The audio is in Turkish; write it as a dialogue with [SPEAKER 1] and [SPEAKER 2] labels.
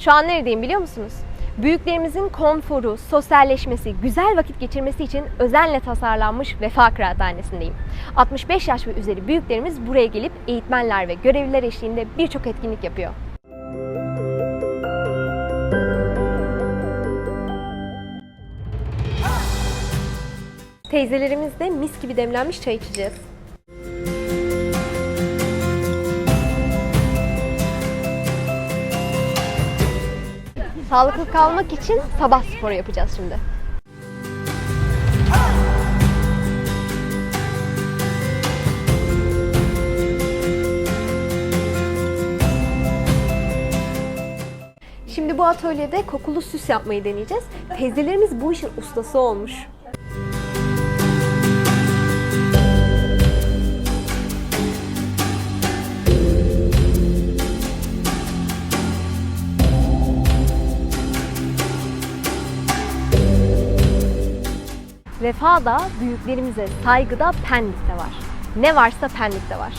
[SPEAKER 1] Şu an neredeyim biliyor musunuz? Büyüklerimizin konforu, sosyalleşmesi, güzel vakit geçirmesi için özenle tasarlanmış Vefa Kıraathanesi'ndeyim. 65 yaş ve üzeri büyüklerimiz buraya gelip eğitmenler ve görevliler eşliğinde birçok etkinlik yapıyor. Teyzelerimizle mis gibi demlenmiş çay içeceğiz. Sağlıklı kalmak için sabah sporu yapacağız şimdi. Şimdi bu atölyede kokulu süs yapmayı deneyeceğiz. Teyzelerimiz bu işin ustası olmuş. Vefada büyüklerimize saygıda Pendik'te var. Ne varsa Pendik'te var.